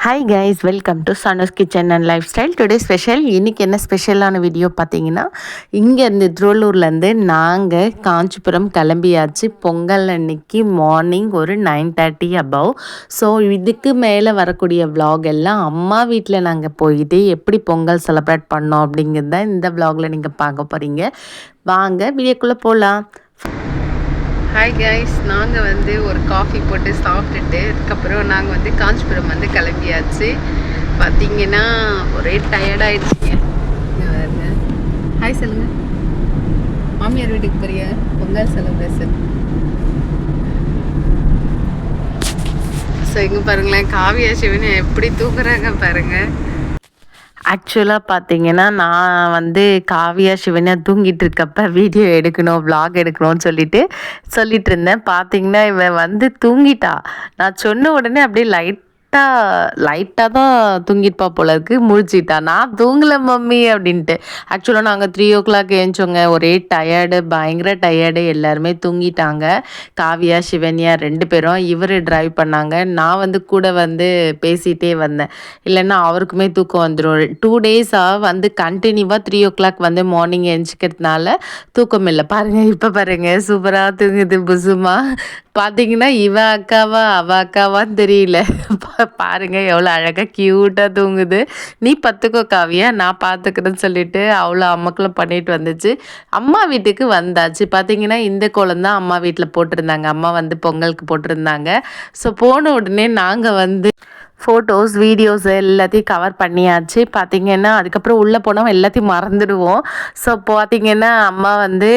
Hi guys welcome to Sanos kitchen and lifestyle today special இன்றைக்கி என்ன ஸ்பெஷலான video பார்த்தீங்கன்னா இங்கேருந்து திருவள்ளூர்லேருந்து நாங்கள் காஞ்சிபுரம் கிளம்பியாச்சு. பொங்கல் அன்னைக்கு மார்னிங் ஒரு நைன் தேர்ட்டி அபவ் ஸோ இதுக்கு மேலே வரக்கூடிய வ்ளாக் எல்லாம் அம்மா வீட்டில் நாங்கள் போயிட்டு எப்படி பொங்கல் செலிப்ரேட் பண்ணோம் அப்படிங்கிறது தான் இந்த வ்ளாகில் நீங்கள் பார்க்க போகிறீங்க வாங்க வீடியோக்குள்ளே போகலாம் ஹாய் கைஸ் நாங்கள் வந்து ஒரு காஃபி போட்டு சாப்பிட்டுட்டு அதுக்கப்புறம் நாங்கள் வந்து காஞ்சிபுரம் வந்து கிளம்பியாச்சு. பார்த்தீங்கன்னா ஒரே டயர்டாயிடுச்சுங்க ஹாய் சொல்லுங்கள் மாமியார் வீட்டுக்கு போறியா? பொங்கல் செலிப்ரேஷன் ஸோ இங்கே பாருங்களேன் காவியா சிவன் எப்படி தூக்குறாங்க பாருங்கள் ஆக்சுவலாக பார்த்தீங்கன்னா நான் வந்து காவியா சிவனா தூங்கிட்டு இருக்கப்ப வீடியோ எடுக்கணும் vlog எடுக்கணும்னு சொல்லிட்டு சொல்லிட்டு இருந்தேன் பார்த்தீங்கன்னா இவன் வந்து தூங்கிட்டா. நான் சொன்ன உடனே அப்படியே லைட் லைட்டாக லைட்டாக தான் தூங்கிருப்பா போல இருக்கு. முழிச்சிட்டா நான் தூங்கலை மம்மி அப்படின்ட்டு. ஆக்சுவலாக நாங்கள் த்ரீ ஓ கிளாக் ஏஞ்சோங்க. ஒரே டயர்டு பயங்கர டயர்டு எல்லாருமே தூங்கிட்டாங்க. காவியா சிவன்யா ரெண்டு பேரும் இவர் டிரைவ் பண்ணாங்க. நான் வந்து கூட வந்து பேசிகிட்டே வந்தேன். இல்லைன்னா அவருக்குமே தூக்கம் வந்துடும் டூ டேஸாக வந்து கண்டினியூவாக த்ரீ ஓ கிளாக் வந்து மார்னிங் எழுச்சிக்கிறதுனால தூக்கம் இல்லை. பாருங்கள் இப்போ பாருங்கள் சூப்பராக தூங்குது புசுமா. பார்த்தீங்கன்னா இவ அக்காவா அவ அக்காவான்னு தெரியல. பாருங்க எவ்வளோ அழகாக க்யூட்டாக தூங்குது. நீ பத்துக்கோ காவியா நான் பார்த்துக்கிறேன்னு சொல்லிட்டு அவ்வளோ அம்மக்களை பண்ணிட்டு வந்துச்சு. அம்மா வீட்டுக்கு வந்தாச்சு. பார்த்தீங்கன்னா இந்த கோலம் தான் அம்மா வீட்டில் போட்டிருந்தாங்க. அம்மா வந்து பொங்கலுக்கு போட்டிருந்தாங்க. ஸோ போன உடனே நாங்கள் வந்து ஃபோட்டோஸ் வீடியோஸ் எல்லாத்தையும் கவர் பண்ணியாச்சு. பார்த்தீங்கன்னா அதுக்கப்புறம் உள்ளே போனால் எல்லாத்தையும் மறந்துடுவோம். ஸோ பார்த்தீங்கன்னா அம்மா வந்து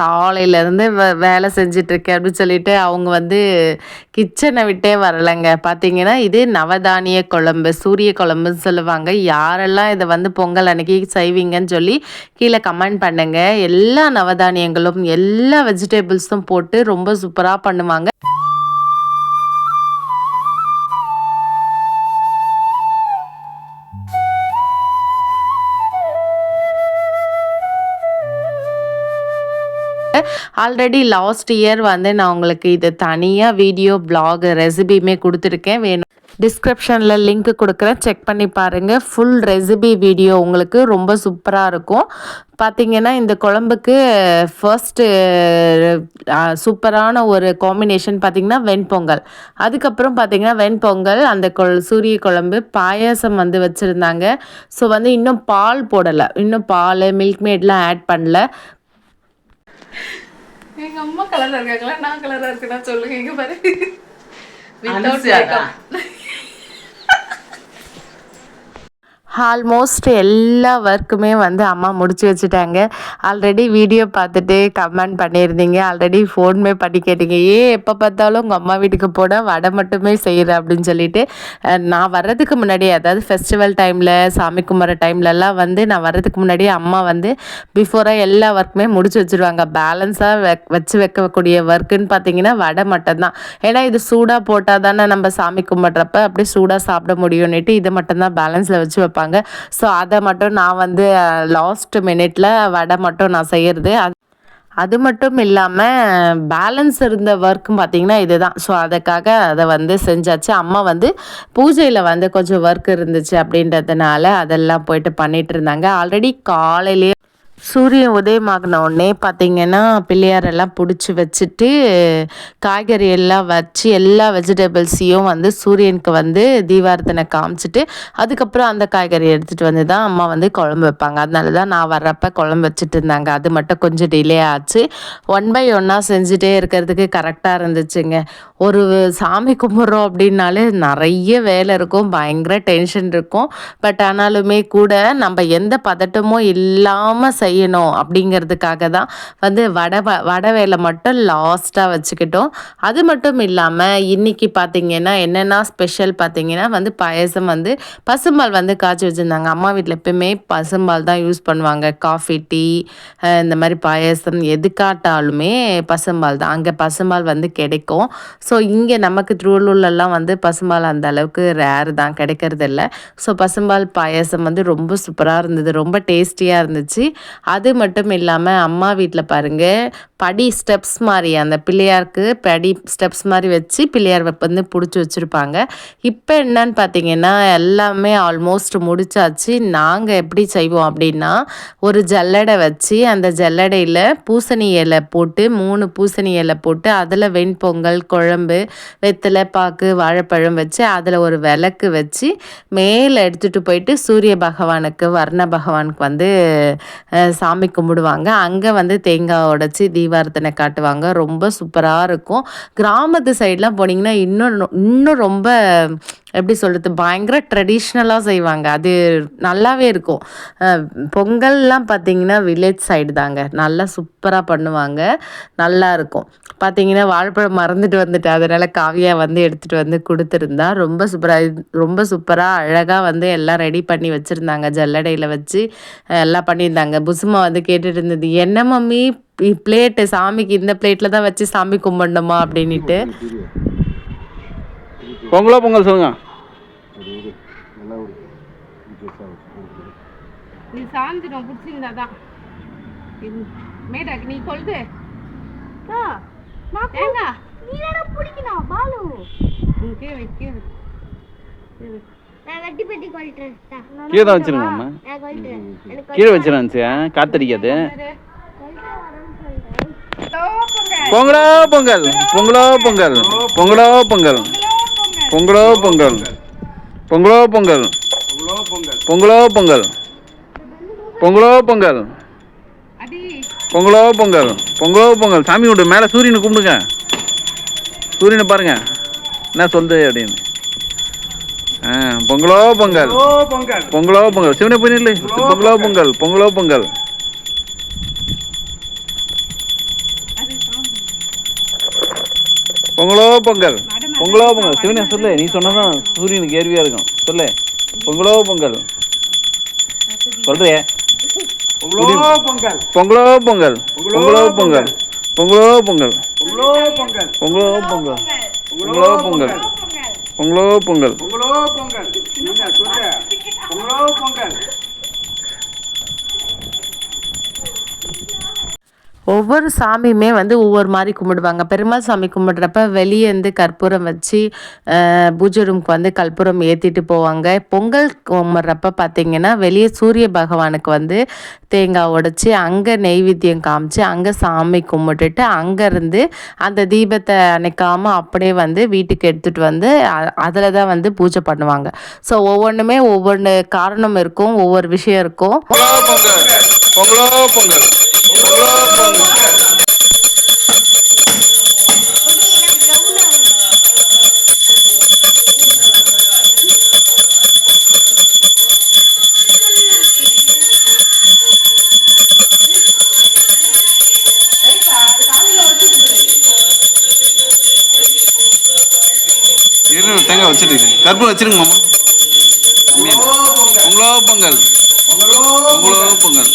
காலையிலேருந்து வே வேலை செஞ்சிட்ருக்கேன் அப்படின்னு சொல்லிட்டு அவங்க வந்து கிச்சனை விட்டே வரலைங்க. பார்த்தீங்கன்னா இது நவதானிய குழம்பு சூரிய குழம்புன்னு சொல்லுவாங்க. யாரெல்லாம் இதை வந்து பொங்கல் அன்னைக்கு செய்வீங்கன்னு சொல்லி கீழே கமெண்ட் பண்ணுங்கள் எல்லா நவதானியங்களும் எல்லா வெஜிடபிள்ஸும் போட்டு ரொம்ப சூப்பராக பண்ணுவாங்க. ஆல்ரெடி லாஸ்ட் இயர் வந்து நான் உங்களுக்கு இது தனியாக வீடியோ பிளாக் ரெசிபியுமே கொடுத்துருக்கேன். வேணும் டிஸ்கிரிப்ஷனில் லிங்க் கொடுக்குறேன். செக் பண்ணி பாருங்கள் ஃபுல் ரெசிபி வீடியோ உங்களுக்கு ரொம்ப சூப்பராக இருக்கும். பார்த்தீங்கன்னா இந்த குழம்புக்கு ஃபர்ஸ்ட்டு சூப்பரான ஒரு காம்பினேஷன் பார்த்தீங்கன்னா வெண்பொங்கல். அதுக்கப்புறம் பார்த்தீங்கன்னா வெண்பொங்கல் அந்த கொ சூரிய குழம்பு பாயாசம் வந்து வச்சுருந்தாங்க. ஸோ வந்து இன்னும் பால் போடலை. இன்னும் பால் மில்க் மேட்லாம் ஆட் பண்ணல. எங்க அம்மா கலரா இருக்காங்களா? நான் கலரா இருக்கேனா? சொல்லுங்க இங்க பாரு. வித்தவுட் மேக்கப் ஆல்மோஸ்ட் எல்லா ஒர்க்குமே வந்து அம்மா முடிச்சு வச்சுட்டாங்க. ஆல்ரெடி வீடியோ பார்த்துட்டு கமெண்ட் பண்ணியிருந்தீங்க. ஆல்ரெடி ஃபோனுமே பண்ணி கேட்டீங்க. ஏன் எப்போ பார்த்தாலும் உங்கள் அம்மா வீட்டுக்கு போனால் வடை மட்டுமே செய்கிற அப்படின்னு சொல்லிட்டு நான் வர்றதுக்கு முன்னாடி அதாவது ஃபெஸ்டிவல் டைமில் சாமி கும்பிட்ற டைம்லலாம் வந்து நான் வர்றதுக்கு முன்னாடியே அம்மா வந்து பிஃபோராக எல்லா ஒர்க்குமே முடிச்சு வச்சுருவாங்க. பேலன்ஸாக வச்சு வைக்கக்கூடிய ஒர்க்குன்னு பார்த்தீங்கன்னா வடை மட்டும்தான். ஏன்னா இது சூடாக போட்டால் தானே நம்ம சாமி கும்பிட்றப்ப அப்படியே சூடாக சாப்பிட முடியும்னுட்டு இதை மட்டும்தான் பேலன்ஸில் வச்சு வைப்பாங்க. ஸோ அதை மட்டும் நான் வந்து லாஸ்ட் மினிட்ல வடை மட்டும் நான் செய்கிறது அது அது மட்டும் இல்லாமல் பேலன்ஸ் இருந்த ஒர்க்கும் பார்த்தீங்கன்னா இதுதான். ஸோ அதுக்காக அதை வந்து செஞ்சாச்சு. அம்மா வந்து பூஜையில் வந்து கொஞ்சம் ஒர்க் இருந்துச்சு அப்படின்றதுனால அதெல்லாம் போயிட்டு பண்ணிட்டு இருந்தாங்க. ஆல்ரெடி காலையிலேயே சூரியன் உதயமாகின உடனே பார்த்தீங்கன்னா பிள்ளையாரெல்லாம் பிடிச்சி வச்சுட்டு காய்கறி எல்லாம் வச்சு எல்லா வெஜிடபிள்ஸையும் வந்து சூரியனுக்கு வந்து தீபாரத்தனை காமிச்சிட்டு அதுக்கப்புறம் அந்த காய்கறி எடுத்துகிட்டு வந்து தான் அம்மா வந்து குழம்பு வைப்பாங்க. அதனால தான் நான் வர்றப்ப குழம்பு வச்சுட்டு இருந்தாங்க. அது மட்டும் கொஞ்சம் டிலே ஆச்சு. ஒன் பை ஒன்னாக செஞ்சுட்டே இருக்கிறதுக்கு கரெக்டாக இருந்துச்சுங்க. ஒரு சாமி கும்பிட்றோம் அப்படின்னாலே நிறைய வேலை இருக்கும். பயங்கர டென்ஷன் இருக்கும். பட் ஆனாலுமே கூட நம்ம எந்த பதட்டமும் இல்லாமல் செய்ய செய்யணும் அப்படிங்கிறதுக்காக தான் வந்து வடை வடை வேலை மட்டும் லாஸ்ட்டாக வச்சுக்கிட்டோம். அது மட்டும் இல்லாமல் இன்றைக்கி பார்த்தீங்கன்னா என்னென்ன ஸ்பெஷல் பார்த்திங்கன்னா வந்து பாயசம் வந்து பசும்பால் வந்து காய்ச்சி வச்சுருந்தாங்க. அம்மா வீட்டில் எப்பயுமே பசும்பால் தான் யூஸ் பண்ணுவாங்க. காஃபி டீ இந்த மாதிரி பாயசம் எதுக்காட்டாலுமே பசும்பால் தான். அங்கே பசும்பால் வந்து கிடைக்கும். ஸோ இங்கே நமக்கு திருவள்ளூர்லலாம் வந்து பசும்பால் அந்த அளவுக்கு ரேர் தான். கிடைக்கிறது இல்லை ஸோ பசும்பால் பாயாசம் வந்து ரொம்ப சூப்பராக இருந்தது. ரொம்ப டேஸ்டியாக இருந்துச்சு. அது மட்டும் இல்லாமல் அம்மா வீட்டில் பாருங்கள் படி ஸ்டெப்ஸ் மாதிரி அந்த பிள்ளையாருக்கு படி ஸ்டெப்ஸ் மாதிரி வச்சு பிள்ளையார் வந்து பிடிச்சி வச்சுருப்பாங்க. இப்போ என்னன்னு பார்த்தீங்கன்னா எல்லாமே ஆல்மோஸ்ட் முடிச்சாச்சு. நாங்கள் எப்படி செய்வோம் அப்படின்னா ஒரு ஜல்லடை வச்சு அந்த ஜல்லடையில் பூசணி இலை போட்டு மூணு பூசணி இலை போட்டு அதில் வெண்பொங்கல் குழம்பு வெத்தலை பாக்கு வாழைப்பழம் வச்சு அதில் ஒரு விளக்கு வச்சு மேலே எடுத்துகிட்டு போயிட்டு சூரிய பகவானுக்கு வர்ண பகவானுக்கு வந்து சாமி கும்பிடுவாங்க. அங்கே வந்து தேங்காய் உடைச்சி தீபாரத்தனை காட்டுவாங்க. ரொம்ப சூப்பராக இருக்கும். கிராமத்து சைட்லாம் போனீங்கன்னா இன்னும் இன்னும் ரொம்ப எப்படி சொல்கிறது பயங்கர ட்ரெடிஷ்னலாக செய்வாங்க. அது நல்லாவே இருக்கும். பொங்கல்லாம் பார்த்தீங்கன்னா வில்லேஜ் சைடு தாங்க. நல்லா சூப்பராக பண்ணுவாங்க. நல்லா இருக்கும். பார்த்தீங்கன்னா வாழைப்பழம் மறந்துட்டு வந்துட்டு அதனால் காவியா வந்து எடுத்துகிட்டு வந்து கொடுத்துருந்தா ரொம்ப சூப்பராக ரொம்ப சூப்பராக அழகாக வந்து எல்லாம் ரெடி பண்ணி வச்சுருந்தாங்க. ஜல்லடையில் வச்சு எல்லாம் பண்ணியிருந்தாங்க. புசுமா வந்து கேட்டுட்டு இருந்தது என்ன மம்மி? பிளேட்டு சாமிக்கு இந்த பிளேட்டில் தான் வச்சு சாமி கும்பிடணுமா? அப்படின்ட்டு பொங்கலோ பொங்கல் சொல்லுங்கள் ஒரு இது நீ சாஞ்சிடும் பிடிச்சிருந்தா தான். நீ கொழுது. ஏங்க? நீ பிடிக்கணும் பாலு. கீழே கீழே கீழே கீழே வச்சிருங்க அம்மா. கீழே வச்சிருந்துச்சு காத்தடிக்காது. பொங்கலோ பொங்கல். பொங்கலோ பொங்கல். பொங்கலோ பொங்கல். பொங்கலோ பொங்கல். பொங்கலோ பொங்கல் பொங்கலோ பொங்கல் பொங்கலோ பொங்கல் பொங்கலோ பொங்கல் பொங்கலோ பொங்கல் சாமி கும்பிடு மேலே சூரியனை கும்பிடுங்க சூரியனை பாருங்க என்ன சொல்லுது அப்படின்னு ஆ பொங்கலோ பொங்கல் பொங்கலோ பொங்கல் சிவனை போய் பொங்கலோ பொங்கல் பொங்கலோ பொங்கல் பொங்கலோ பொங்கல் பொங்கலோ பொங்கல் சிவனே சொல்லு நீ சொன்னதான் சூரியனுக்கு ஏர்வியா இருக்கும் சொல்லு பொங்கலோ பொங்கல் சொல்றியே பொங்கலோ பொங்கல் பொங்கலோ பொங்கல் பொங்கலோ பொங்கல் பொங்கலோ பொங்கல் பொங்கலோ பொங்கல் பொங்கலோ பொங்கல் பொங்கலோ பொங்கல் பொங்கலோ பொங்கல் பொங்கலோ பொங்கல் என்ன சொல்லு பொங்கலோ பொங்கல் ஒவ்வொரு சாமியுமே வந்து ஒவ்வொரு மாதிரி கும்பிடுவாங்க. பெருமாள் சாமி கும்பிடுறப்ப வெளியே இருந்து கற்பூரம் வச்சு பூஜை ரூமுக்கு வந்து கற்பூரம் ஏற்றிட்டு போவாங்க. பொங்கல் கும்பிட்றப்ப பார்த்தீங்கன்னா வெளியே சூரிய பகவானுக்கு வந்து தேங்காய் உடைச்சி அங்கே நெய்வேத்தியம் காமிச்சு அங்கே சாமி கும்பிட்டுட்டு அங்கேருந்து அந்த தீபத்தை அணைக்காமல் அப்படியே வந்து வீட்டுக்கு எடுத்துகிட்டு வந்து அதில் தான் வந்து பூஜை பண்ணுவாங்க. ஸோ ஒவ்வொன்றுமே ஒவ்வொன்று காரணம் இருக்கும் ஒவ்வொரு விஷயம் இருக்கும். பொங்கலோ பொங்கல். பொங்கலோ பொங்கல். இருநூறு தேங்காய் வச்சிருக்கேன் கற்பூரம் வச்சிருங்க மாமா. உங்களோ பொங்கல் உங்களோ பொங்கல்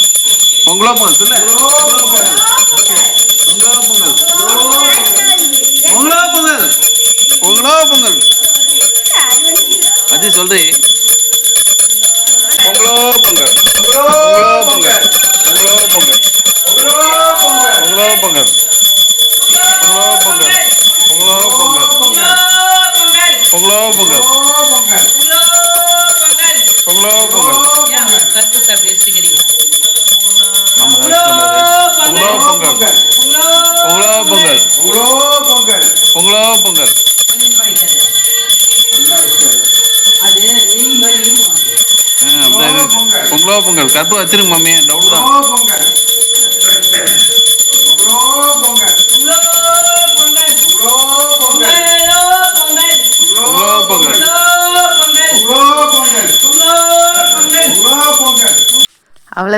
பொங்கலோ பொங்கல் சொல்லு பொங்கலோ பொங்கல் பொங்கலோ பொங்கல் பொங்கலோ பொங்கல் அது சொல்றி? பொங்கலோ பொங்கல் பொங்கலோ பொங்கல் பொங்கலோ பொங்கல் பொங்கலோ பொங்கல் பொங்கலோ பொங்கல் பொங்கலோ பொங்கல் பொங்கலோ பொங்கல் பொங்கலோ பொங்கல் பொங்கலோ பொங்கல் பொங்கலோ பொங்கல் பொங்கலோ பொங்கல். பொங்கலோ. பொங்கல். பொங்கலோ. பொங்கல். ஆ, அப்படிதான் இருக்கு. பொங்கலோ. பொங்கல். கற்பு வச்சிருங்க மம்மி. டவுட் தான்.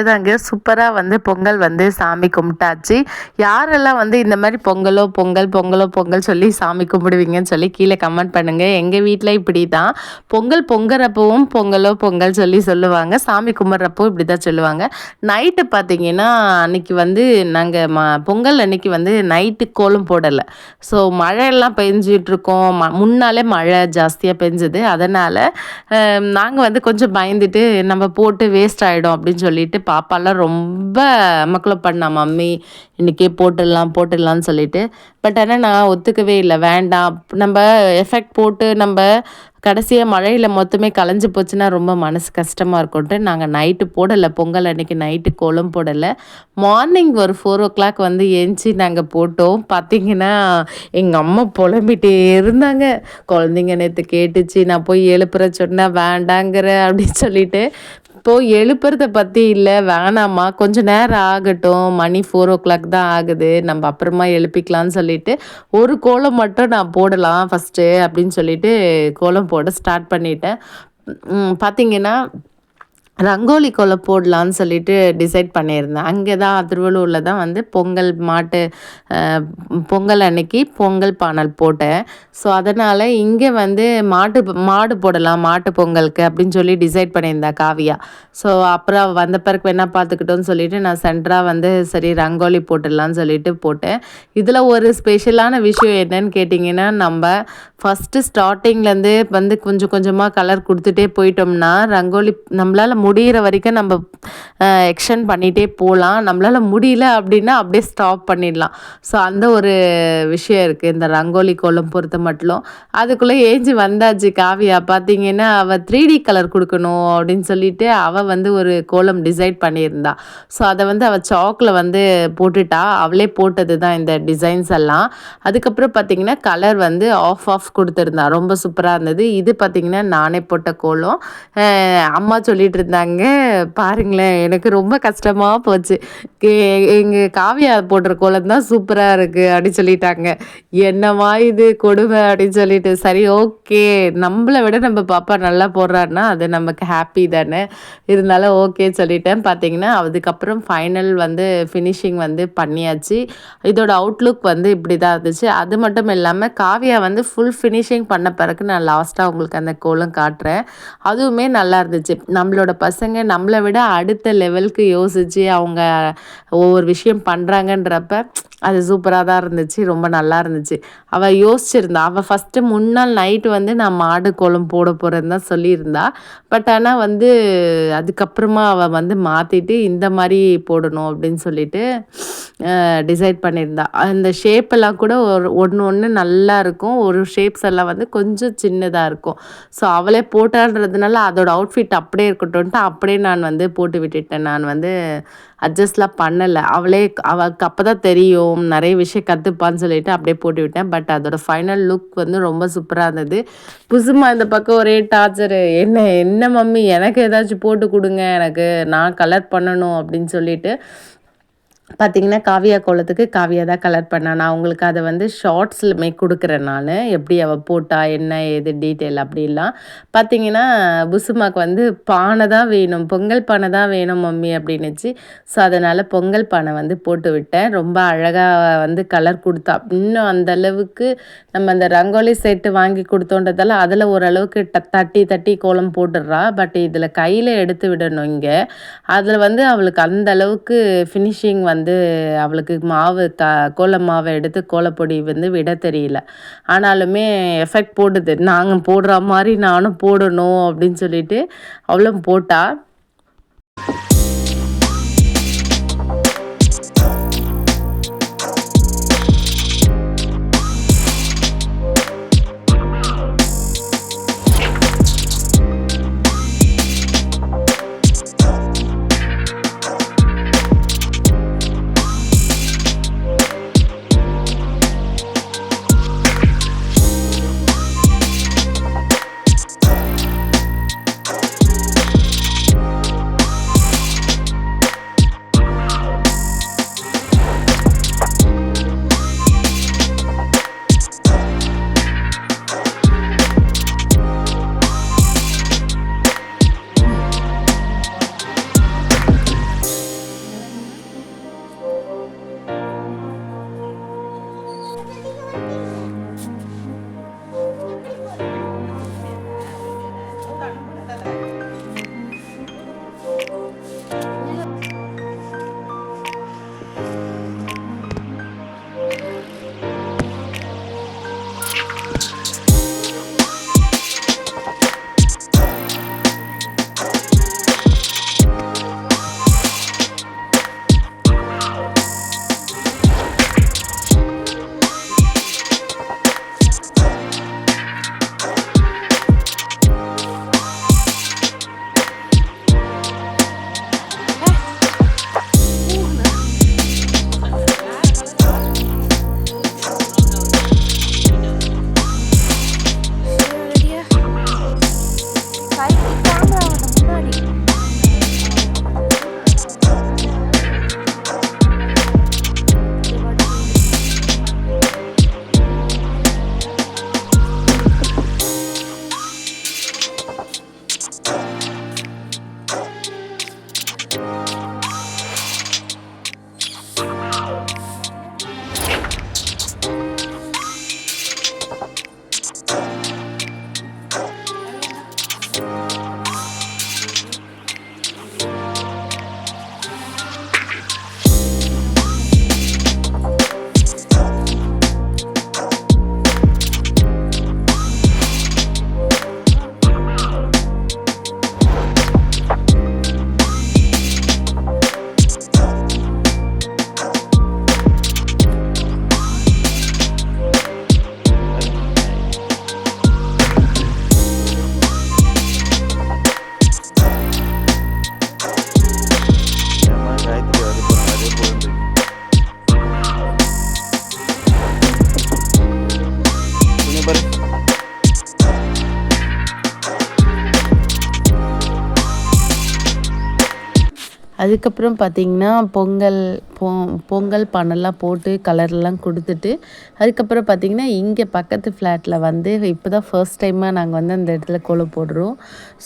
அவ்வளோதாங்க சூப்பராக வந்து பொங்கல் வந்து சாமி கும்பிட்டாச்சு. யாரெல்லாம் வந்து இந்த மாதிரி பொங்கலோ பொங்கல் பொங்கலோ பொங்கல் சொல்லி சாமி கும்பிடுவீங்கன்னு சொல்லி கீழே கமெண்ட் பண்ணுங்கள் எங்கள் வீட்டில் இப்படி தான் பொங்கல் பொங்குறப்பவும் பொங்கலோ பொங்கல் சொல்லி சொல்லுவாங்க. சாமி கும்பிட்றப்போ இப்படி தான் சொல்லுவாங்க. நைட்டு பார்த்தீங்கன்னா அன்னைக்கு வந்து நாங்கள் ம பொங்கல் அன்னைக்கு வந்து நைட்டு கோலம் போடலை. ஸோ மழையெல்லாம் பெஞ்சிட்ருக்கோம் ம முன்னாலே மழை ஜாஸ்தியாக பெஞ்சுது. அதனால் நாங்கள் வந்து கொஞ்சம் பயந்துட்டு நம்ம போட்டு வேஸ்ட் ஆகிடும் அப்படின்னு சொல்லிட்டு சொல்லிட்டு பாப்பாலாம் ரொம்ப மக்களை பண்ணா மம்மி இன்றைக்கே போட்டுடலாம் போட்டுடலாம்னு சொல்லிட்டு. பட் ஆனால் நான் ஒத்துக்கவே இல்லை. வேண்டாம். நம்ம எஃபெக்ட் போட்டு நம்ம கடைசியாக மழையில் மொத்தமே கலைஞ்சு போச்சுன்னா ரொம்ப மனசு கஷ்டமாக இருக்கும்ட்டு நாங்கள் நைட்டு போடலை. பொங்கல் அன்னைக்கு நைட்டு கோலம் போடலை. மார்னிங் ஒரு ஃபோர் ஓ கிளாக் வந்து ஏஞ்சி நாங்கள் போட்டோம். பார்த்தீங்கன்னா எங்கள் அம்மா புலம்பிட்டே இருந்தாங்க. குழந்தைங்க நேற்று கேட்டுச்சு. நான் போய் எழுப்புற சொன்னேன் வேண்டாங்கிற அப்படின்னு சொல்லிட்டு இப்போது எழுப்புறத பற்றி இல்லை வேணாம்மா. கொஞ்சம் நேரம் ஆகட்டும். மணி ஃபோர் ஓ கிளாக் தான் ஆகுது. நம்ம அப்புறமா எழுப்பிக்கலாம்னு சொல்லிட்டு ஒரு கோலம் மட்டும் நான் போடலாம் ஃபஸ்ட்டு அப்படின்னு சொல்லிட்டு கோலம் போட ஸ்டார்ட் பண்ணிட்டேன். பார்த்தீங்கன்னா ரங்கோலி கொலை போடலான்னு சொல்லிட்டு டிசைட் பண்ணியிருந்தேன். அங்கே தான் திருவள்ளூரில் தான் வந்து பொங்கல் மாட்டு பொங்கல் அன்னைக்கு பொங்கல் பானல் போட்டேன். ஸோ அதனால் இங்கே வந்து மாட்டு மாடு போடலாம் மாட்டு பொங்கலுக்கு அப்படின்னு சொல்லி டிசைட் பண்ணியிருந்தா காவியா. ஸோ அப்புறம் வந்த பிறகு வேணா பார்த்துக்கிட்டோன்னு சொல்லிட்டு நான் சென்டராக வந்து சரி ரங்கோலி போட்டுடலான்னு சொல்லிட்டு போட்டேன். இதில் ஒரு ஸ்பெஷலான விஷயம் என்னன்னு கேட்டிங்கன்னா நம்ம ஃபஸ்ட்டு ஸ்டார்டிங்லேருந்து வந்து கொஞ்சம் கொஞ்சமாக கலர் கொடுத்துட்டே போயிட்டோம்னா ரங்கோலி நம்மளால் முடிகிற வரைக்கும் நம்ம எக்ஸ்டெண்ட் பண்ணிகிட்டே போகலாம் நம்மளால் முடியல அப்படின்னா அப்படியே ஸ்டாப் பண்ணிடலாம். ஸோ அந்த ஒரு விஷயம் இருக்குது இந்த ரங்கோலி கோலம் பொறுத்த மட்டும். அதுக்குள்ளே ஏஞ்சி வந்தாச்சு காவியா. பார்த்தீங்கன்னா அவள் த்ரீ டி கலர் கொடுக்கணும் அப்படின்னு சொல்லிட்டு அவள் வந்து ஒரு கோலம் டிசைட் பண்ணியிருந்தா. ஸோ அதை வந்து அவள் சாக்கில் வந்து போட்டுட்டா. அவளே போட்டது தான் இந்த டிசைன்ஸ் எல்லாம். அதுக்கப்புறம் பார்த்தீங்கன்னா கலர் வந்து ஆஃப் ஆஃப் கொடுத்துருந்தா. ரொம்ப சூப்பராக இருந்தது. இது பார்த்தீங்கன்னா நானே போட்ட கோலம். அம்மா சொல்லிட்டு இருந்தாங்க. பாருங்களேன் எனக்கு ரொம்ப கஷ்டமாக போச்சு. எங்கள் காவியா போடுற கோலம் தான் சூப்பராக இருக்குது அப்படின்னு சொல்லிட்டாங்க. என்னமா இது கொடுமை அப்படின்னு சொல்லிட்டு. சரி ஓகே. நம்மளை விட நம்ம பாப்பா நல்லா போடுறான்னா அது நமக்கு ஹாப்பி தானே. இருந்தாலும் ஓகே சொல்லிட்டேன். பார்த்தீங்கன்னா அதுக்கப்புறம் ஃபைனல் வந்து ஃபினிஷிங் வந்து பண்ணியாச்சு. இதோட அவுட்லுக் வந்து இப்படி தான் இருந்துச்சு. அது மட்டும் இல்லாமல் காவியா வந்து ஃபுல் ஃபினிஷிங் பண்ண பிறகு நான் லாஸ்ட்டாக உங்களுக்கு அந்த கோலம் காட்டுறேன். அதுவுமே நல்லா இருந்துச்சு. நம்மளோட பசங்க நம்மளை விட அடுத்த லெவலுக்கு யோசித்து அவங்க ஒவ்வொரு விஷயம் பண்ணுறாங்கன்றப்ப அது சூப்பராக தான் இருந்துச்சு ரொம்ப நல்லா இருந்துச்சு. அவள் யோசிச்சிருந்தா அவள் ஃபஸ்ட்டு முன்னாள் நைட்டு வந்து நான் மாடு கோலம் போட போகிறேன்னு தான் சொல்லியிருந்தா. பட் ஆனால் வந்து அதுக்கப்புறமா அவள் வந்து மாற்றிட்டு இந்த மாதிரி போடணும் அப்படின்னு சொல்லிட்டு டிசைட் பண்ணியிருந்தா. அந்த ஷேப்பெல்லாம் கூட ஒரு ஒன்று ஒன்று நல்லா இருக்கும். ஒரு ஷேப்ஸ் எல்லாம் வந்து கொஞ்சம் சின்னதாக இருக்கும். ஸோ அவளே போட்டான்றதுனால அதோட அவுட்ஃபிட் அப்படியே இருக்கட்டும் சொல்லிட்டு அப்படியே நான் வந்து போட்டு விட்டுட்டேன். நான் வந்து அட்ஜஸ்ட்லாம் பண்ணலை. அவளே அவளுக்கு அப்போ தான் தெரியும். நிறைய விஷயம் கற்றுப்பான்னு சொல்லிட்டு அப்படியே போட்டு விட்டேன். பட் அதோட ஃபைனல் லுக் வந்து ரொம்ப சூப்பராக இருந்தது. புசுமா இந்த பக்கம் ஒரே டார்ச்சரு என்ன என்ன மம்மி? எனக்கு ஏதாச்சும் போட்டு கொடுங்க. எனக்கு நான் கலர் பண்ணணும் அப்படின்னு சொல்லிட்டு பார்த்தீங்கன்னா காவியா கோலத்துக்கு காவியா தான் கலர் பண்ணா. நான் உங்களுக்கு அதை வந்து ஷார்ட்ஸ்லுமே கொடுக்குறேன் நான். எப்படி அவள் போட்டா என்ன ஏது டீட்டெயில் அப்படிலாம். பார்த்தீங்கன்னா புசுமாக்கு வந்து பானை தான் வேணும். பொங்கல் பானை தான் வேணும் மம்மி அப்படின்னுச்சு. ஸோ அதனால் பொங்கல் பானை வந்து போட்டு விட்டேன். ரொம்ப அழகாக வந்து கலர் கொடுத்தா. இன்னும் அந்த அளவுக்கு நம்ம அந்த ரங்கோலி செட்டு வாங்கி கொடுத்தோன்றதால அதில் ஓரளவுக்கு ட தட்டி தட்டி கோலம் போட்டுடுறா. பட் இதில் கையில் எடுத்து விடணும் இங்கே. அதில் வந்து அவளுக்கு அந்த அளவுக்கு ஃபினிஷிங் வந்து வந்து அவளுக்கு மாவு த கோல மாவை எடுத்து கோலப்பொடி வந்து விட தெரியல. ஆனாலுமே எஃபெக்ட் போடுது. நாங்கள் போடுற மாதிரி நானும் போடணும் அப்படின்னு சொல்லிட்டு அவளும் இங்க அதுக்கப்புறம் பார்த்தீங்கன்னா பொங்கல் பொ பொங்கல் பணம்லாம் போட்டு கலர்லாம் கொடுத்துட்டு அதுக்கப்புறம் பார்த்திங்கன்னா இங்கே பக்கத்து ஃப்ளாட்டில் வந்து இப்போ தான் ஃபர்ஸ்ட் டைமாக நாங்கள் வந்து அந்த இடத்துல கோலம் போடுறோம்.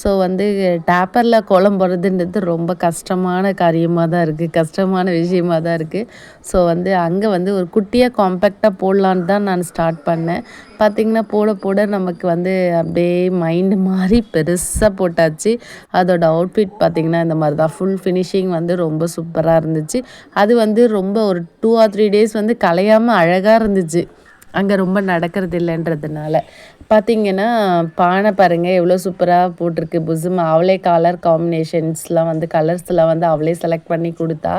ஸோ வந்து டேப்பரில் கோலம் போடுறதுன்றது ரொம்ப கஷ்டமான காரியமாக தான் இருக்குது கஷ்டமான விஷயமாக தான் இருக்குது ஸோ வந்து அங்கே வந்து ஒரு குட்டியாக காம்பேக்டாக போடலான்னு தான் நான் ஸ்டார்ட் பண்ணேன். பார்த்திங்கன்னா போட போட நமக்கு வந்து அப்படியே மைண்டு மாதிரி பெருசாக போட்டாச்சு. அதோடய அவுட்ஃபிட் பார்த்திங்கன்னா இந்த மாதிரி தான் ஃபுல் ஃபினிஷிங் வந்து ரொம்ப சூப்பராக இருந்துச்சு. அது வந்து வந்து ரொம்ப ஒரு டூ ஆர் த்ரீ டேஸ் வந்து கலையாமல் அழகாக இருந்துச்சு. அங்கே ரொம்ப நடக்கிறது இல்லைன்றதுனால. பார்த்தீங்கன்னா பானை பாருங்கள் எவ்வளோ சூப்பராக போட்டிருக்கு. புசும் அவளே கலர் காம்பினேஷன்ஸ்லாம் வந்து கலர்ஸ்லாம் வந்து அவளே செலக்ட் பண்ணி கொடுத்தா.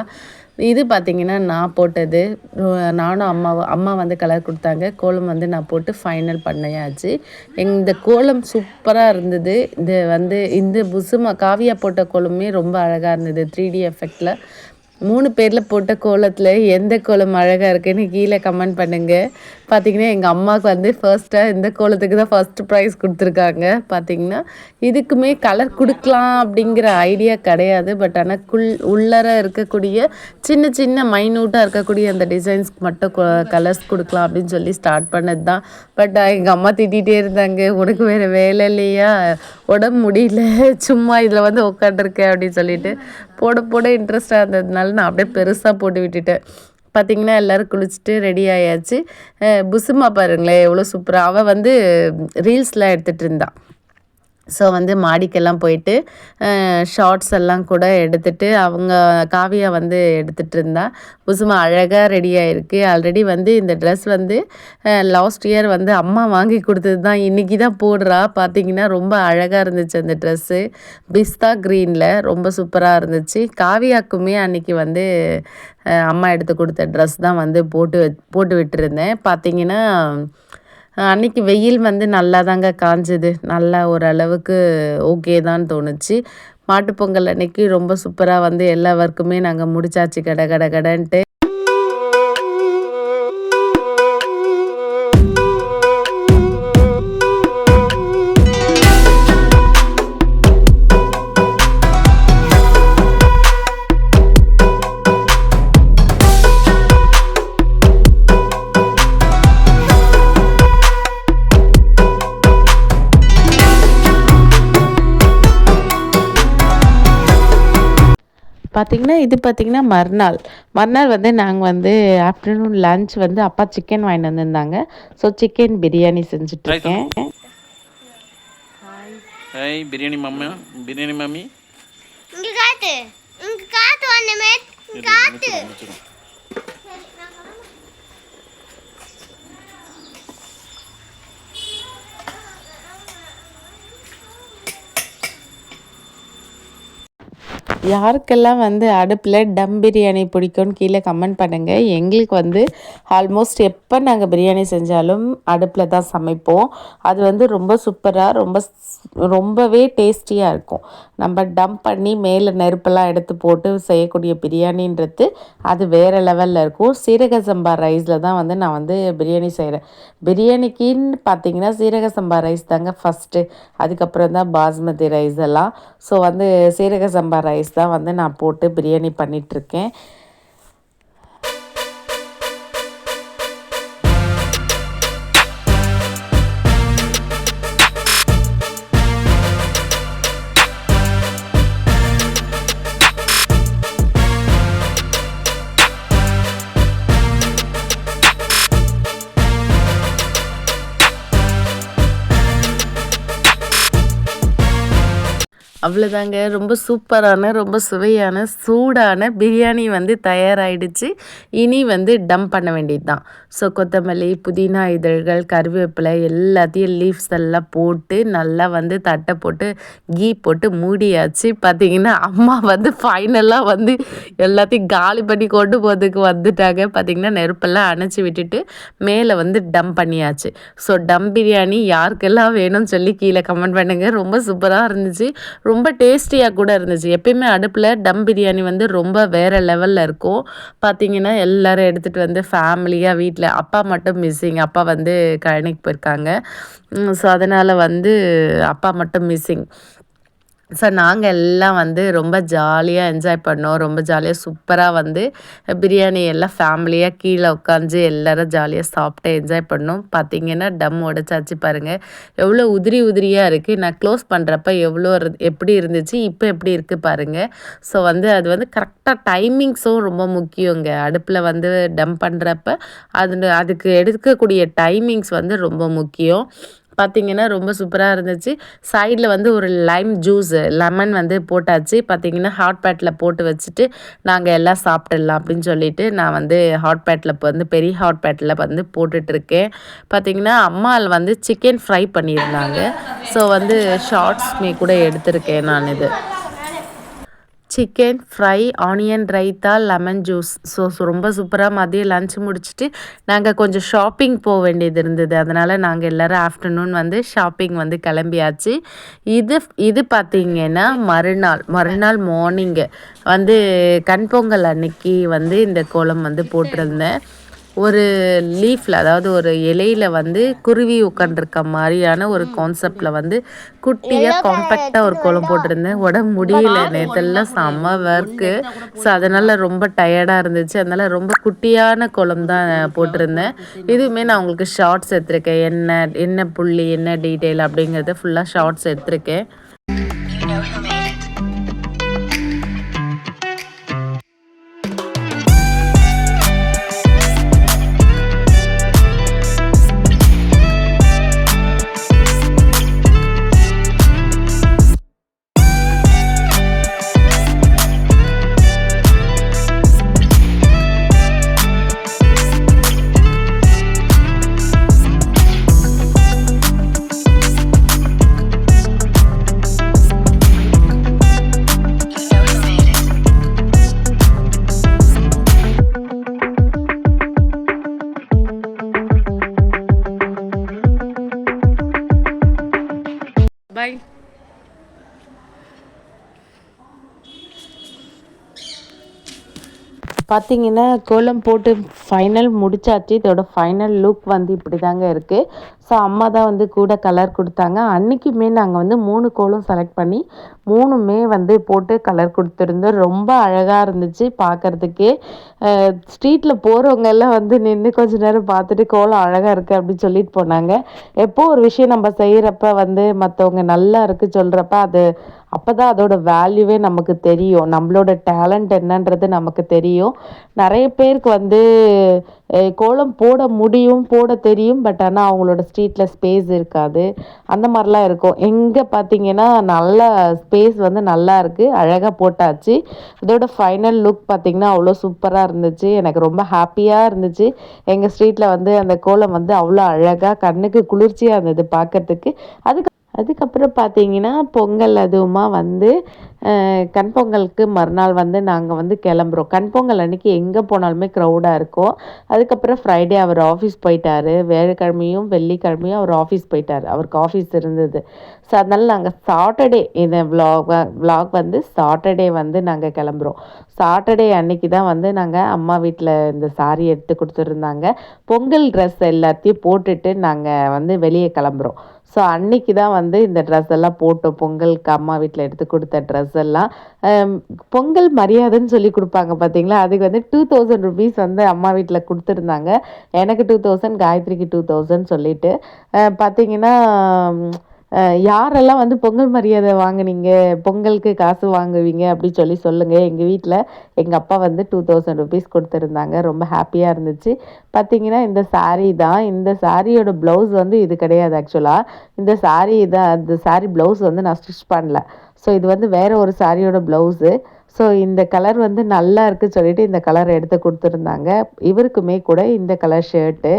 இது பார்த்திங்கன்னா நான் போட்டது. நானும் அம்மாவும் அம்மா வந்து கலர் கொடுத்தாங்க. கோலம் வந்து நான் போட்டு ஃபைனல் பண்ணியாச்சு. இந்த கோலம் சூப்பராக இருந்தது. இது வந்து இந்த புசுமா காவியா போட்ட கோலமே ரொம்ப அழகாக இருந்தது. த்ரீ டி எஃபெக்டில் மூணு பேரில் போட்ட கோலத்தில் எந்த கோலம் அழகாக இருக்குன்னு கீழே கமெண்ட் பண்ணுங்கள் பார்த்தீங்கன்னா எங்கள் அம்மாவுக்கு வந்து ஃபர்ஸ்ட்டாக இந்த கோலத்துக்கு தான் ஃபர்ஸ்ட் ப்ரைஸ் கொடுத்துருக்காங்க. பார்த்தீங்கன்னா இதுக்குமே கலர் கொடுக்கலாம் அப்படிங்கிற ஐடியா கிடையாது. பட் ஆனால் குள் உள்ளர இருக்கக்கூடிய சின்ன சின்ன மைனூட்டாக இருக்கக்கூடிய அந்த டிசைன்ஸ்க்கு மட்டும் கலர்ஸ் கொடுக்கலாம் அப்படின்னு சொல்லி ஸ்டார்ட் பண்ணது தான் பட் எங்கள் அம்மா திட்டிகிட்டே இருந்தாங்க. உனக்கு வேறு வேலை இல்லையா? உடம்பு முடியல. சும்மா இதில் வந்து உட்காந்துருக்கேன் அப்படின்னு சொல்லிட்டு. போட போட இன்ட்ரெஸ்டாக இருந்ததுனால நான் அப்படியே பெருசாக போட்டு விட்டுட்டேன். பார்த்திங்கன்னா எல்லோரும் குளிச்சுட்டு ரெடி ஆயாச்சு. புசுமா பாருங்களேன் எவ்வளோ சூப்பராக அவள் வந்து ரீல்ஸ்லாம் எடுத்துகிட்டு இருந்தாள் ஸோ வந்து மாடிக்கெல்லாம் போயிட்டு ஷார்ட்ஸ் எல்லாம் கூட எடுத்துட்டு அவங்க காவியா வந்து எடுத்துகிட்டு இருந்தா. புசுமா அழகாக ரெடி ஆயிருக்கு. ஆல்ரெடி வந்து இந்த ட்ரெஸ் வந்து லாஸ்ட் இயர் வந்து அம்மா வாங்கி கொடுத்தது தான். இன்றைக்கி தான் போடுறா. பார்த்தீங்கன்னா ரொம்ப அழகாக இருந்துச்சு அந்த ட்ரெஸ்ஸு பிஸ்தா க்ரீனில் ரொம்ப சூப்பராக இருந்துச்சு. காவியாக்குமே அன்றைக்கி வந்து அம்மா எடுத்து கொடுத்த ட்ரெஸ் தான் வந்து போட்டு போட்டு விட்டுருந்தேன். பார்த்தீங்கன்னா அன்னைக்கு வெயில் வந்து நல்லா தாங்க காஞ்சது. நல்லா ஓரளவுக்கு ஓகே தான் தோணுச்சு. மாட்டுப்பொங்கல் அன்னைக்கு ரொம்ப சூப்பராக வந்து எல்லா ஒர்க்குமே நாங்கள் முடிச்சாச்சு. கட கட கடன்ட்டு. பார்த்தீங்கன்னா இது பார்த்தீங்கன்னா மறுநாள். மறுநாள் வந்து நாங்கள் வந்து ஆஃப்டர்நூன் லஞ்ச் வந்து அப்பா சிக்கன் வாங்கிட்டு வந்திருந்தாங்க. ஸோ சிக்கன் பிரியாணி செஞ்சுட்ருக்கேன். ஹாய் பிரியாணி மாமா. பிரியாணி மாமி. இங்க காட்டு. இங்க காட்டு ஒண்ணுமே காட்டு. யாருக்கெல்லாம் வந்து அடுப்பில் டம் பிரியாணி பிடிக்கும்னு கீழே கமெண்ட் பண்ணுங்கள் எங்களுக்கு வந்து ஆல்மோஸ்ட் எப்போ நாங்கள் பிரியாணி செஞ்சாலும் அடுப்பில் தான் சமைப்போம். அது வந்து ரொம்ப சூப்பராக ரொம்ப ரொம்பவே டேஸ்டியாக இருக்கும். நம்ம டம்ப் பண்ணி மேலே நெருப்பெல்லாம் எடுத்து போட்டு செய்யக்கூடிய பிரியாணின்றது அது வேறு லெவலில் இருக்கும். சீரக சம்பா ரைஸில் தான் வந்து நான் வந்து பிரியாணி செய்கிறேன் பிரியாணிக்குன்னு பார்த்தீங்கன்னா சீரக சம்பா ரைஸ் தாங்க ஃபஸ்ட்டு அதுக்கப்புறம் தான் பாஸ்மதி ரைஸ் எல்லாம். ஸோ வந்து சீரக சம்பா ரைஸ் தான் வந்து நான் போட்டு பிரியாணி பண்ணிகிட்ருக்கேன் அவ்வளோதாங்க ரொம்ப சூப்பரான ரொம்ப சுவையான சூடான பிரியாணி வந்து தயாராகிடுச்சு இனி வந்து டம் பண்ண வேண்டியது தான் ஸோ கொத்தமல்லி புதினா இதழ்கள் கருவேப்பிலை எல்லாத்தையும் லீவ்ஸ் எல்லாம் போட்டு நல்லா வந்து தட்டை போட்டு கீ போட்டு மூடியாச்சு. பார்த்தீங்கன்னா அம்மா வந்து ஃபைனலாக வந்து எல்லாத்தையும் காலி பண்ணி கொண்டு போகிறதுக்கு வந்துட்டாங்க. பார்த்தீங்கன்னா நெருப்பெல்லாம் அணைச்சி விட்டுட்டு மேலே வந்து டம் பண்ணியாச்சு. ஸோ டம் பிரியாணி யாருக்கெல்லாம் வேணும்னு சொல்லி கீழே கமெண்ட் பண்ணுங்கள் ரொம்ப சூப்பராக இருந்துச்சு. ரொம்ப டேஸ்டியாக கூட இருந்துச்சு. எப்பயுமே அடுப்பில் டம் பிரியாணி வந்து ரொம்ப வேறு லெவலில் இருக்கும். பார்த்தீங்கன்னா எல்லோரும் எடுத்துகிட்டு வந்து ஃபேமிலியாக வீட்டில் அப்பா மட்டும் மிஸ்ஸிங் அப்பா வந்து கழனிக்கு போயிருக்காங்க. ஸோ அதனால் வந்து அப்பா மட்டும் மிஸ்ஸிங் ஸோ நாங்கள் எல்லாம் வந்து ரொம்ப ஜாலியாக என்ஜாய் பண்ணோம். ரொம்ப ஜாலியாக சூப்பராக வந்து பிரியாணி எல்லாம் ஃபேமிலியாக கீழே உட்காந்து எல்லோரும் ஜாலியாக சாப்பிட்டு என்ஜாய் பண்ணோம். பார்த்தீங்கன்னா டம் உடச்சாச்சு பாருங்கள் எவ்வளோ உதிரி உதிரியாக இருக்குது நான் க்ளோஸ் பண்ணுறப்ப எவ்வளோ இரு- எப்படி இருந்துச்சு? இப்போ எப்படி இருக்குது பாருங்கள் ஸோ வந்து அது வந்து கரெக்டாக டைமிங்ஸும் ரொம்ப முக்கியங்க. அடுப்பில் வந்து டம் பண்ணுறப்ப அது அதுக்கு எடுக்கக்கூடிய டைமிங்ஸ் வந்து ரொம்ப முக்கியம். பார்த்தீங்கன்னா ரொம்ப சூப்பராக இருந்துச்சு. சைடில் வந்து ஒரு லைம் ஜூஸ் லெமன் வந்து போட்டாச்சு. பார்த்தீங்கன்னா ஹாட் பேட்டில் போட்டு வச்சுட்டு நாங்கள் எல்லாம் சாப்பிட்டுடலாம் அப்படின்னு சொல்லிட்டு நான் வந்து ஹாட் பேட்டில் இப்போ வந்து பெரிய ஹாட் பேட்டில் வந்து போட்டுட்ருக்கேன். பார்த்தீங்கன்னா அம்மாவில் வந்து சிக்கன் ஃப்ரை பண்ணியிருந்தாங்க. ஸோ வந்து ஷார்ட்ஸ்மே கூட எடுத்திருக்கேன் நான் இது. Chicken fry onion raita lemon juice so ரொம்ப சூப்பராக மதியம் லஞ்ச் முடிச்சுட்டு நாங்கள் கொஞ்சம் ஷாப்பிங் போக வேண்டியது இருந்தது. அதனால் நாங்கள் எல்லோரும் ஆஃப்டர்நூன் வந்து ஷாப்பிங் வந்து கிளம்பியாச்சு. இது இது பார்த்திங்கன்னா மறுநாள் மறுநாள் மார்னிங்கு வந்து கண் பொங்கல் அன்னைக்கு வந்து இந்த கோலம் வந்து போட்டிருந்தேன். ஒரு லீஃபில் அதாவது ஒரு இலையில வந்து குருவி உட்காந்துருக்க மாதிரியான ஒரு கான்செப்டில் வந்து குட்டியாக காம்பேக்டாக ஒரு கோலம் போட்டிருந்தேன். உடம்பு முடியல. நேற்றெல்லாம் செம்ம ஒர்க்கு ஸோ அதனால் ரொம்ப டயர்டாக இருந்துச்சு. அதனால் ரொம்ப குட்டியான கோலம் தான் போட்டிருந்தேன். இதுவுமே நான் உங்களுக்கு ஷார்ட்ஸ் எடுத்திருக்கேன். என்ன என்ன புள்ளி என்ன டீட்டெயில் அப்படிங்கிறத ஃபுல்லாக ஷார்ட்ஸ் எடுத்திருக்கேன். பார்த்தீங்கன்னா கோலம் போட்டு ஃபைனல் முடிச்சாச்சு. இதோட ஃபைனல் லுக் வந்து இப்படி தாங்க இருக்குது ஸோ அம்மா தான் வந்து கூட கலர் கொடுத்தாங்க. அன்றைக்குமே நாங்கள் வந்து மூணு கோலும் செலக்ட் பண்ணி மூணுமே வந்து போட்டு கலர் கொடுத்துருந்தோம். ரொம்ப அழகாக இருந்துச்சு பார்க்குறதுக்கே ஸ்ட்ரீட்டில் போகிறவங்க எல்லாம் வந்து நின்று கொஞ்ச நேரம் பார்த்துட்டு கோலம் அழகாக இருக்குது அப்படின்னு சொல்லிட்டு போனாங்க. எப்போ ஒரு விஷயம் நம்ம செய்கிறப்ப வந்து மற்றவங்க நல்லா இருக்குது சொல்கிறப்ப அது அப்போ தான் அதோட வேல்யூவே நமக்கு தெரியும். நம்மளோட டேலண்ட் என்னன்றது நமக்கு தெரியும். நிறைய பேருக்கு வந்து கோலம் போட முடியும் போட தெரியும் பட் ஆனால் அவங்களோட ஸ்ட்ரீட்டில் ஸ்பேஸ் இருக்காது. அந்த மாதிரிலாம் இருக்கும். எங்கே பார்த்தீங்கன்னா நல்ல ஸ்பேஸ் வந்து நல்லா இருக்குது அழகாக போட்டாச்சு. இதோட ஃபைனல் லுக் பார்த்திங்கன்னா அவ்வளோ சூப்பராக இருந்துச்சு. எனக்கு ரொம்ப ஹாப்பியாக இருந்துச்சு. எங்கள் ஸ்ட்ரீட்டில் வந்து அந்த கோலம் வந்து அவ்வளோ அழகாக கண்ணுக்கு குளிர்ச்சியாக இருந்தது பார்க்கறதுக்கு அதுக்கு அதுக்கப்புறம் பார்த்தீங்கன்னா பொங்கல் அதுவுமா வந்து கண் பொங்கலுக்கு மறுநாள் வந்து நாங்கள் வந்து கிளம்புறோம். கண் பொங்கல் அன்னைக்கு எங்கே போனாலுமே க்ரௌடாக இருக்கும். அதுக்கப்புறம் ஃப்ரைடே அவர் ஆஃபீஸ் போயிட்டார். வேலைக்கிழமையும் வெள்ளிக்கிழமையும் அவர் ஆஃபீஸ் போயிட்டார். அவருக்கு ஆஃபீஸ் இருந்தது. ஸோ அதனால் நாங்கள் சாட்டர்டே இந்த vlog vlog வந்து சாட்டர்டே வந்து நாங்கள் கிளம்புறோம். சாட்டர்டே அன்னைக்கு தான் வந்து நாங்கள் அம்மா வீட்டில் இந்த சாரி எடுத்து கொடுத்துருந்தாங்க. பொங்கல் ட்ரெஸ் எல்லாத்தையும் போட்டுட்டு நாங்கள் வந்து வெளியே கிளம்புறோம். ஸோ அன்னைக்கு தான் வந்து இந்த ட்ரெஸ் எல்லாம் போட்டோம் பொங்கலுக்கு அம்மா வீட்டில் எடுத்து கொடுத்த ட்ரெஸ் எல்லாம் பொங்கல் மரியாதைன்னு சொல்லி கொடுப்பாங்க பார்த்தீங்களா அதுக்கு வந்து டூ தௌசண்ட் ருபீஸ் வந்து அம்மா வீட்டில் கொடுத்துருந்தாங்க. எனக்கு டூ தௌசண்ட் காயத்ரிக்கு டூ தௌசண்ட் சொல்லிட்டு பார்த்தீங்கன்னா யாரெல்லாம் வந்து பொங்கல் மரியாதை வாங்குனீங்க பொங்கலுக்கு காசு வாங்குவீங்க அப்படின்னு சொல்லி சொல்லுங்கள் எங்கள் வீட்டில் எங்கள் அப்பா வந்து டூ தௌசண்ட் ருபீஸ் கொடுத்துருந்தாங்க. ரொம்ப ஹாப்பியாக இருந்துச்சு. பார்த்தீங்கன்னா இந்த சாரீ தான். இந்த சாரியோட ப்ளவுஸ் வந்து இது கிடையாது ஆக்சுவலாக இந்த சாரீ தான் அந்த சாரீ ப்ளவுஸ் வந்து நான் ஸ்டிச் பண்ணல. ஸோ இது வந்து வேறு ஒரு சாரியோட ப்ளவுஸு ஸோ இந்த கலர் வந்து நல்லா இருக்குது சொல்லிட்டு இந்த கலர் எடுத்து கொடுத்துருந்தாங்க. இவருக்குமே கூட இந்த கலர் ஷர்ட்டு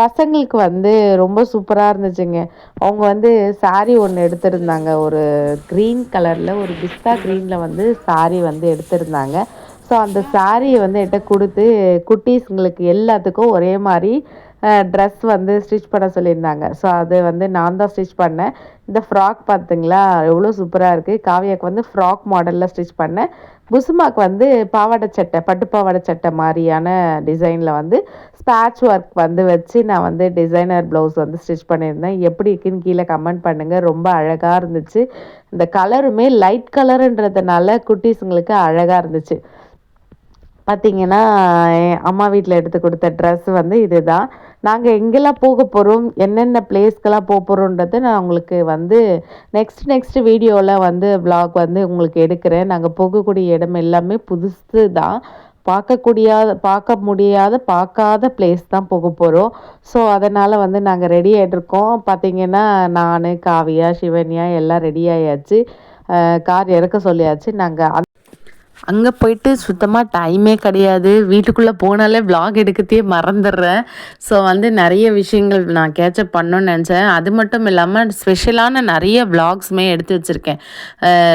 பசங்களுக்கு வந்து ரொம்ப சூப்பராக இருந்துச்சுங்க. அவங்க வந்து சாரீ ஒன்று எடுத்திருந்தாங்க. ஒரு க்ரீன் கலரில் ஒரு பிஸ்தா க்ரீனில் வந்து சாரீ வந்து எடுத்திருந்தாங்க. ஸோ அந்த சாரியை வந்து என்கிட்ட கொடுத்து குட்டீஸுங்களுக்கு எல்லாத்துக்கும் ஒரே மாதிரி ட்ரெஸ் வந்து ஸ்டிச் பண்ண சொல்லியிருந்தாங்க. ஸோ அது வந்து நான் தான் ஸ்டிச் பண்ணேன். இந்த ஃப்ராக் பார்த்துங்களா எவ்வளோ சூப்பராக இருக்குது காவியாக்கு வந்து ஃப்ராக் மாடலில் ஸ்டிச் பண்ணேன். புசுமாக் வந்து பாவாடை சட்டை பட்டு பாவாடை சட்டை மாதிரியான டிசைனில் வந்து ஸ்பேட்ச் ஒர்க் வந்து வச்சு நான் வந்து டிசைனர் ப்ளவுஸ் வந்து ஸ்டிச் பண்ணியிருந்தேன். எப்படி இருக்குன்னு கீழே கமெண்ட் பண்ணுங்கள் ரொம்ப அழகாக இருந்துச்சு. இந்த கலருமே லைட் கலருன்றதுனால குட்டீஸுங்களுக்கு அழகாக இருந்துச்சு. பார்த்தீங்கன்னா அம்மா வீட்டில் எடுத்து கொடுத்த ட்ரெஸ் வந்து இதுதான். நாங்கள் எங்கெல்லாம் போக போகிறோம் என்னென்ன பிளேஸ்க்கெல்லாம் போக போகிறோன்றது நான் உங்களுக்கு வந்து நெக்ஸ்ட் நெக்ஸ்ட் வீடியோவில் வந்து vlog வந்து உங்களுக்கு எடுக்கிறேன். நாங்கள் போகக்கூடிய இடம் எல்லாமே புதுசு தான் பார்க்கக்கூடிய பார்க்க முடியாத பார்க்காத பிளேஸ் தான் போக போகிறோம் ஸோ அதனால் வந்து நாங்கள் ரெடி ஆகிட்ருக்கோம் பார்த்தீங்கன்னா நான் காவியா சிவன்யா எல்லாம் ரெடி ஆயாச்சு. கார் இறக்க சொல்லியாச்சு. நாங்கள் அங்கே போயிட்டு சுத்தமாக டைமே கிடையாது. வீட்டுக்குள்ளே போனாலே vlog எடுக்கத்தையே மறந்துடுறேன். ஸோ வந்து நிறைய விஷயங்கள் நான் கேட்சப் பண்ணணும்னு நினச்சேன். அது மட்டும் இல்லாமல் ஸ்பெஷலான நிறைய விளாக்ஸுமே எடுத்து வச்சுருக்கேன்.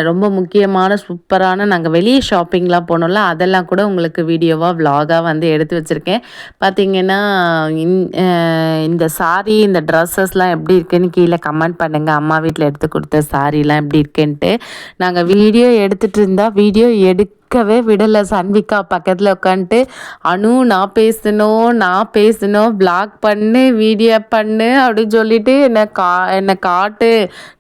ரொம்ப முக்கியமான சூப்பரான நாங்கள் வெளியே ஷாப்பிங்லாம் போனோம்ல அதெல்லாம் கூட உங்களுக்கு வீடியோவாக vlog-ஆ வந்து எடுத்து வச்சுருக்கேன். பார்த்தீங்கன்னா இந்- இந்த சாரி இந்த ட்ரெஸ்ஸஸ்லாம் எப்படி இருக்குன்னு கீழே கமெண்ட் பண்ணுங்கள் அம்மா வீட்டில் எடுத்து கொடுத்த சாரீலாம் எப்படி இருக்குன்ட்டு. நாங்கள் வீடியோ எடுத்துகிட்டு இருந்தால் வீடியோ எடுக்கவே விடலை சன்விகா பக்கத்தில் உட்காந்துட்டு அனு நான் பேசணும் நான் பேசணும் பிளாக் பண்ணு வீடியோ பண்ணு அப்படின்னு சொல்லிட்டு என்னை கா என்னை காட்டு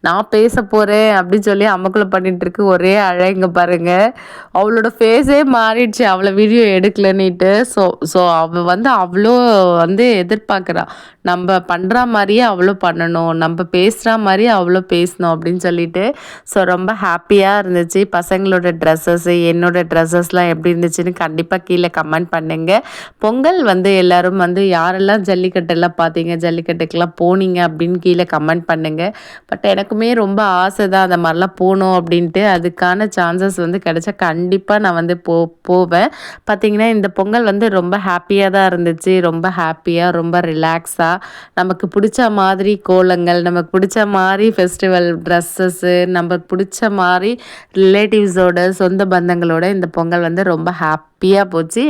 நான் பேச போகிறேன் அப்படின்னு சொல்லி அம்மக்குள்ள பண்ணிட்டு இருக்கு ஒரே அழகுங்க பாருங்கள் அவளோட ஃபேஸே மாறிடுச்சு அவளை வீடியோ எடுக்கலன்னுட்டு. ஸோ ஸோ அவள் வந்து அவ்வளோ வந்து எதிர்பார்க்குறா. நம்ம பண்ணுற மாதிரியே அவ்வளோ பண்ணணும் நம்ம பேசுகிற மாதிரி அவ்வளோ பேசணும் அப்படின்னு சொல்லிட்டு ஸோ ரொம்ப ஹாப்பியாக இருந்துச்சு. பசங்களோட ட்ரெஸ்ஸஸ் என்னோட ட்ரெஸ்ஸஸ்லாம் எப்படி இருந்துச்சுன்னு கண்டிப்பாக கீழே கமெண்ட் பண்ணுங்க. பொங்கல் வந்து எல்லாரும் வந்து யாரெல்லாம் ஜல்லிக்கட்டெல்லாம் பார்த்தீங்க ஜல்லிக்கட்டுக்கெல்லாம் போனீங்க அப்படின்னு கீழே கமெண்ட் பண்ணுங்க. பட் எனக்குமே ரொம்ப ஆசை தான் அந்த மாதிரிலாம் போகணும் அப்படின்ட்டு. அதுக்கான சான்சஸ் வந்து கிடைச்சா கண்டிப்பாக நான் வந்து போ போவேன். பார்த்தீங்கன்னா இந்த பொங்கல் வந்து ரொம்ப ஹாப்பியாக தான் இருந்துச்சு. ரொம்ப ஹாப்பியாக ரொம்ப ரிலாக்ஸாக நமக்கு பிடிச்ச மாதிரி கோலங்கள் நமக்கு பிடிச்ச மாதிரி ஃபெஸ்டிவல் ட்ரெஸ்ஸஸ்ஸு நமக்கு பிடிச்ச மாதிரி ரிலேட்டிவ்ஸோட சொந்த பந்தங்களோட இந்த பொங்கல் வந்து ரொம்ப ஹாப்பியாக போச்சு.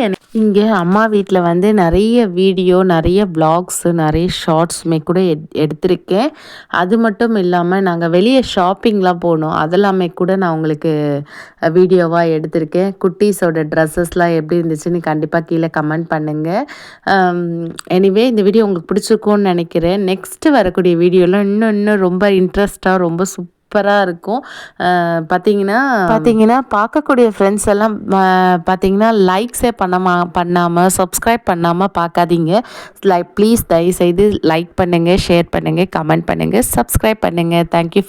இங்கே அம்மா வீட்டில் வந்து நிறைய வீடியோ நிறைய vlogs நிறைய ஷார்ட்ஸுமே கூட எட் எடுத்திருக்கேன். அது மட்டும் இல்லாமல் நாங்கள் வெளியே ஷாப்பிங்லாம் போனோம். அதெல்லாமே கூட நான் உங்களுக்கு வீடியோவாக எடுத்திருக்கேன். குட்டீஸோட ட்ரெஸ்ஸஸ்லாம் எப்படி இருந்துச்சுன்னு கண்டிப்பாக கீழே கமெண்ட் பண்ணுங்கள் எனிவே இந்த வீடியோ உங்களுக்கு பிடிச்சிருக்கும்னு நினைக்கிறேன். நெக்ஸ்ட்டு வரக்கூடிய வீடியோலாம் இன்னும் இன்னும் ரொம்ப இன்ட்ரெஸ்ட்டாக ரொம்ப சூப்பராக இருக்கும். பார்த்தீங்கன்னா பார்த்தீங்கன்னா பார்க்கக்கூடிய ஃப்ரெண்ட்ஸ் எல்லாம் பார்த்தீங்கன்னா லைக்ஸே பண்ணாம பண்ணாமல் சப்ஸ்கிரைப் பண்ணாமல் பார்க்காதீங்க லைக் ப்ளீஸ் தயவுசெய்து லைக் பண்ணுங்கள் ஷேர் பண்ணுங்கள் கமெண்ட் பண்ணுங்கள் சப்ஸ்கிரைப் பண்ணுங்கள் தேங்க்யூ